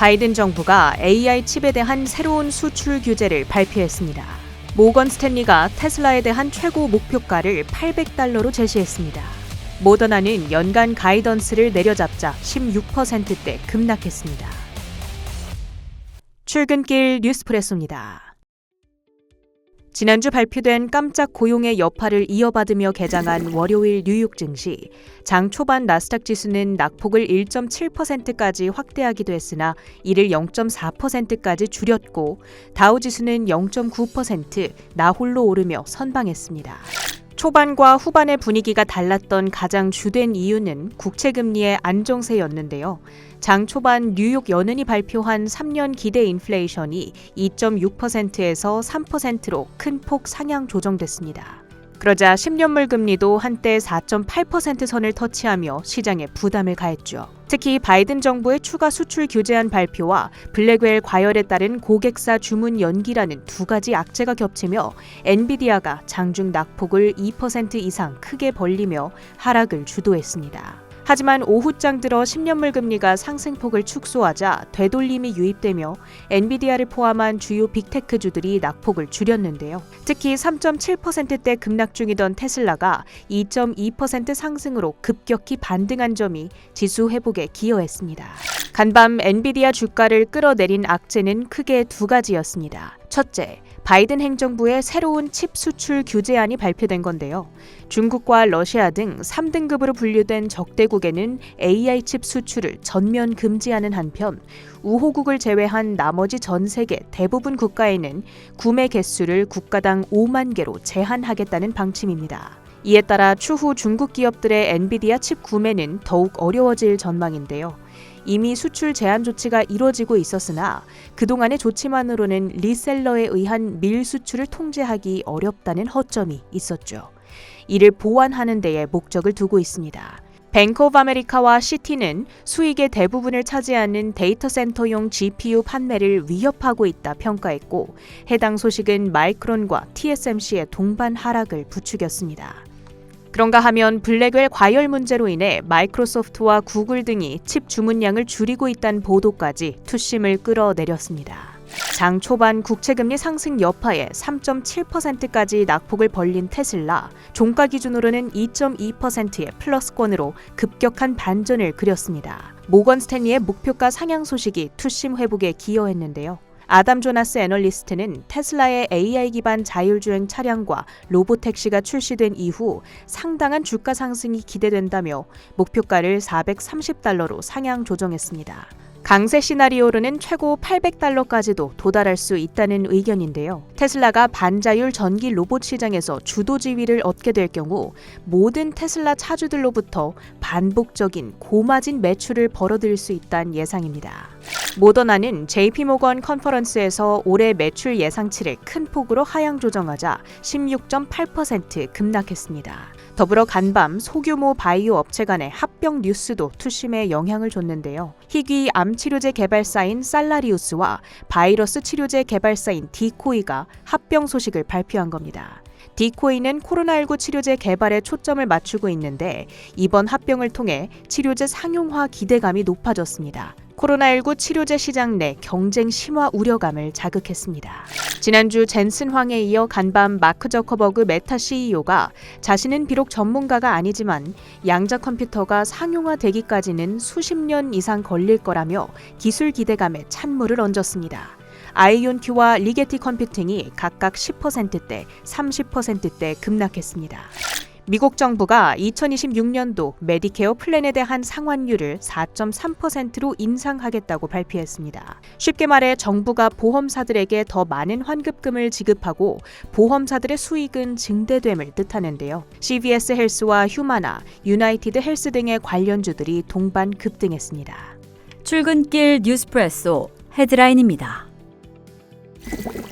바이든 정부가 AI 칩에 대한 새로운 수출 규제를 발표했습니다. 모건 스탠리가 테슬라에 대한 최고 목표가를 800달러로 제시했습니다. 모더나는 연간 가이던스를 내려잡자 16%대 급락했습니다. 출근길 뉴스프레소입니다. 지난주 발표된 깜짝 고용의 여파를 이어받으며 개장한 월요일 뉴욕 증시 장 초반 나스닥 지수는 낙폭을 1.7%까지 확대하기도 했으나 이를 0.4%까지 줄였고 다우 지수는 0.9% 나홀로 오르며 선방했습니다. 초반과 후반의 분위기가 달랐던 가장 주된 이유는 국채 금리의 안정세였는데요. 장 초반 뉴욕 연은이 발표한 3년 기대 인플레이션이 2.6%에서 3%로 큰 폭 상향 조정됐습니다. 그러자 10년물 금리도 한때 4.8% 선을 터치하며 시장에 부담을 가했죠. 특히 바이든 정부의 추가 수출 규제안 발표와 블랙웰 과열에 따른 고객사 주문 연기라는 두 가지 악재가 겹치며 엔비디아가 장중 낙폭을 2% 이상 크게 벌리며 하락을 주도했습니다. 하지만 오후장 들어 10년물 금리가 상승폭을 축소하자 되돌림이 유입되며 엔비디아를 포함한 주요 빅테크주들이 낙폭을 줄였는데요. 특히 3.7%대 급락 중이던 테슬라가 2.2% 상승으로 급격히 반등한 점이 지수 회복에 기여했습니다. 간밤 엔비디아 주가를 끌어내린 악재는 크게 두 가지였습니다. 첫째, 바이든 행정부의 새로운 칩 수출 규제안이 발표된 건데요. 중국과 러시아 등 3등급으로 분류된 적대국에는 AI 칩 수출을 전면 금지하는 한편 우호국을 제외한 나머지 전 세계 대부분 국가에는 구매 개수를 국가당 5만 개로 제한하겠다는 방침입니다. 이에 따라 추후 중국 기업들의 엔비디아 칩 구매는 더욱 어려워질 전망인데요. 이미 수출 제한 조치가 이뤄지고 있었으나 그동안의 조치만으로는 리셀러에 의한 밀 수출을 통제하기 어렵다는 허점이 있었죠. 이를 보완하는 데에 목적을 두고 있습니다. 뱅크 오브 아메리카와 시티는 수익의 대부분을 차지하는 데이터 센터용 GPU 판매를 위협하고 있다 평가했고 해당 소식은 마이크론과 TSMC의 동반 하락을 부추겼습니다. 그런가 하면 블랙웰 과열 문제로 인해 마이크로소프트와 구글 등이 칩 주문량을 줄이고 있다는 보도까지 투심을 끌어내렸습니다. 장 초반 국채금리 상승 여파에 3.7%까지 낙폭을 벌린 테슬라, 종가 기준으로는 2.2%의 플러스권으로 급격한 반전을 그렸습니다. 모건 스탠리의 목표가 상향 소식이 투심 회복에 기여했는데요. 아담 조나스 애널리스트는 테슬라의 AI 기반 자율주행 차량과 로보택시가 출시된 이후 상당한 주가 상승이 기대된다며 목표가를 430달러로 상향 조정했습니다. 강세 시나리오로는 최고 800달러까지도 도달할 수 있다는 의견인데요. 테슬라가 반자율 전기 로봇 시장에서 주도 지위를 얻게 될 경우 모든 테슬라 차주들로부터 반복적인 고마진 매출을 벌어들일 수 있다는 예상입니다. 모더나는 JP모건 컨퍼런스에서 올해 매출 예상치를 큰 폭으로 하향 조정하자 16.8% 급락했습니다. 더불어 간밤 소규모 바이오 업체 간의 합병 뉴스도 투심에 영향을 줬는데요. 희귀 암 치료제 개발사인 살라리우스와 바이러스 치료제 개발사인 디코이가 합병 소식을 발표한 겁니다. 디코이는 코로나19 치료제 개발에 초점을 맞추고 있는데 이번 합병을 통해 치료제 상용화 기대감이 높아졌습니다. 코로나19 치료제 시장 내 경쟁 심화 우려감을 자극했습니다. 지난주 젠슨 황에 이어 간밤 마크 저커버그 메타 CEO가 자신은 비록 전문가가 아니지만 양자 컴퓨터가 상용화되기까지는 수십 년 이상 걸릴 거라며 기술 기대감에 찬물을 얹었습니다. 아이온큐와 리게티 컴퓨팅이 각각 10%대, 30%대 급락했습니다. 미국 정부가 2026년도 메디케어 플랜에 대한 상환율을 4.3%로 인상하겠다고 발표했습니다. 쉽게 말해 정부가 보험사들에게 더 많은 환급금을 지급하고 보험사들의 수익은 증대됨을 뜻하는데요. CVS 헬스와 휴마나, 유나이티드 헬스 등의 관련주들이 동반 급등했습니다. 출근길 뉴스프레소 헤드라인입니다.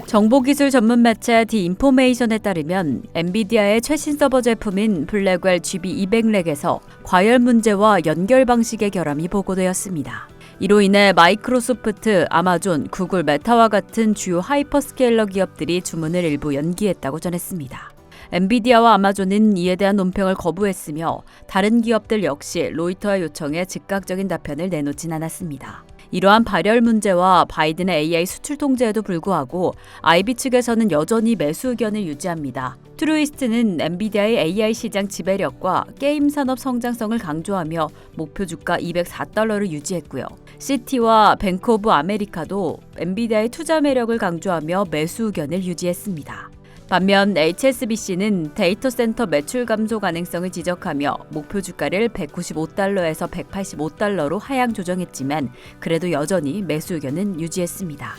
정보기술 전문 매체 디 인포메이션에 따르면 엔비디아의 최신 서버 제품인 블랙웰 GB200렉에서 과열 문제와 연결 방식의 결함이 보고되었습니다. 이로 인해 마이크로소프트, 아마존, 구글, 메타와 같은 주요 하이퍼스케일러 기업들이 주문을 일부 연기했다고 전했습니다. 엔비디아와 아마존은 이에 대한 논평을 거부했으며 다른 기업들 역시 로이터의 요청에 즉각적인 답변을 내놓진 않았습니다. 이러한 발열 문제와 바이든의 AI 수출 통제에도 불구하고 IB 측에서는 여전히 매수 의견을 유지합니다. 트루이스트는 엔비디아의 AI 시장 지배력과 게임 산업 성장성을 강조하며 목표 주가 204달러를 유지했고요. 시티와 뱅크 오브 아메리카도 엔비디아의 투자 매력을 강조하며 매수 의견을 유지했습니다. 반면 HSBC는 데이터 센터 매출 감소 가능성을 지적하며 목표 주가를 195달러에서 185달러로 하향 조정했지만 그래도 여전히 매수 의견은 유지했습니다.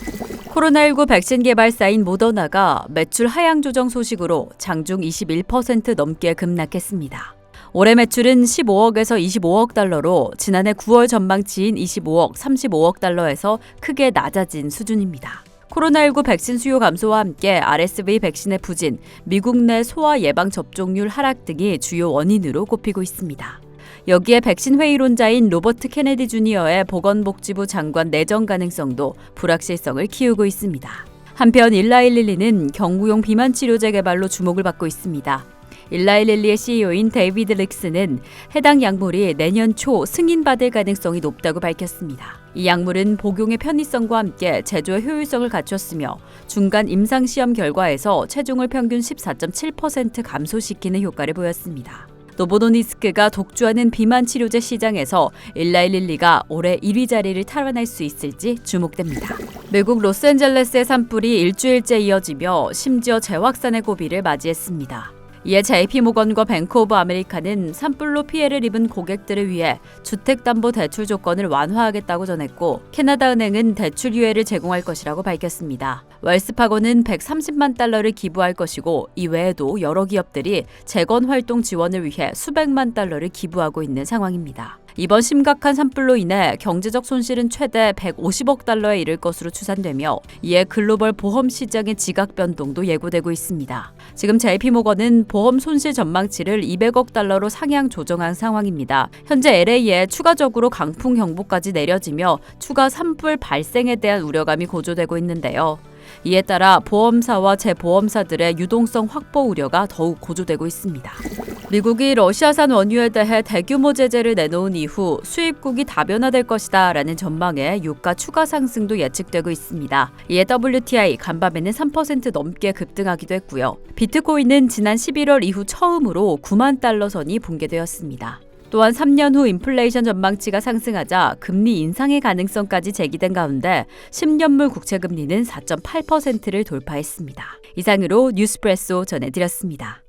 코로나19 백신 개발사인 모더나가 매출 하향 조정 소식으로 장중 21% 넘게 급락했습니다. 올해 매출은 15억에서 25억 달러로 지난해 9월 전망치인 25억, 35억 달러에서 크게 낮아진 수준입니다. 코로나19 백신 수요 감소와 함께 RSV 백신의 부진, 미국 내 소아 예방 접종률 하락 등이 주요 원인으로 꼽히고 있습니다. 여기에 백신 회의론자인 로버트 케네디 주니어의 보건복지부 장관 내정 가능성도 불확실성을 키우고 있습니다. 한편 일라일릴리는 경구용 비만 치료제 개발로 주목을 받고 있습니다. 일라일릴리의 CEO인 데이비드 릭스는 해당 약물이 내년 초 승인받을 가능성이 높다고 밝혔습니다. 이 약물은 복용의 편의성과 함께 제조의 효율성을 갖췄으며 중간 임상 시험 결과에서 체중을 평균 14.7% 감소시키는 효과를 보였습니다. 노보노니스크가 독주하는 비만 치료제 시장에서 일라일릴리가 올해 1위 자리를 탈환할 수 있을지 주목됩니다. 미국 로스앤젤레스의 산불이 일주일째 이어지며 심지어 재확산의 고비를 맞이했습니다. 이에 JP모건과 뱅크 오브 아메리카는 산불로 피해를 입은 고객들을 위해 주택담보대출 조건을 완화하겠다고 전했고 캐나다은행은 대출 유예를 제공할 것이라고 밝혔습니다. 웰스파고는 130만 달러를 기부할 것이고 이외에도 여러 기업들이 재건 활동 지원을 위해 수백만 달러를 기부하고 있는 상황입니다. 이번 심각한 산불로 인해 경제적 손실은 최대 150억 달러에 이를 것으로 추산되며 이에 글로벌 보험 시장의 지각 변동도 예고되고 있습니다. 지금 JP모건은 보험 손실 전망치를 200억 달러로 상향 조정한 상황입니다. 현재 LA에 추가적으로 강풍 경보까지 내려지며 추가 산불 발생에 대한 우려감이 고조되고 있는데요. 이에 따라 보험사와 재보험사들의 유동성 확보 우려가 더욱 고조되고 있습니다. 미국이 러시아산 원유에 대해 대규모 제재를 내놓은 이후 수입국이 다변화될 것이다 라는 전망에 유가 추가 상승도 예측되고 있습니다. 이에 WTI 간밤에는 3% 넘게 급등하기도 했고요. 비트코인은 지난 11월 이후 처음으로 9만 달러 선이 붕괴되었습니다. 또한 3년 후 인플레이션 전망치가 상승하자 금리 인상의 가능성까지 제기된 가운데 10년물 국채 금리는 4.8%를 돌파했습니다. 이상으로 뉴스프레소 전해드렸습니다.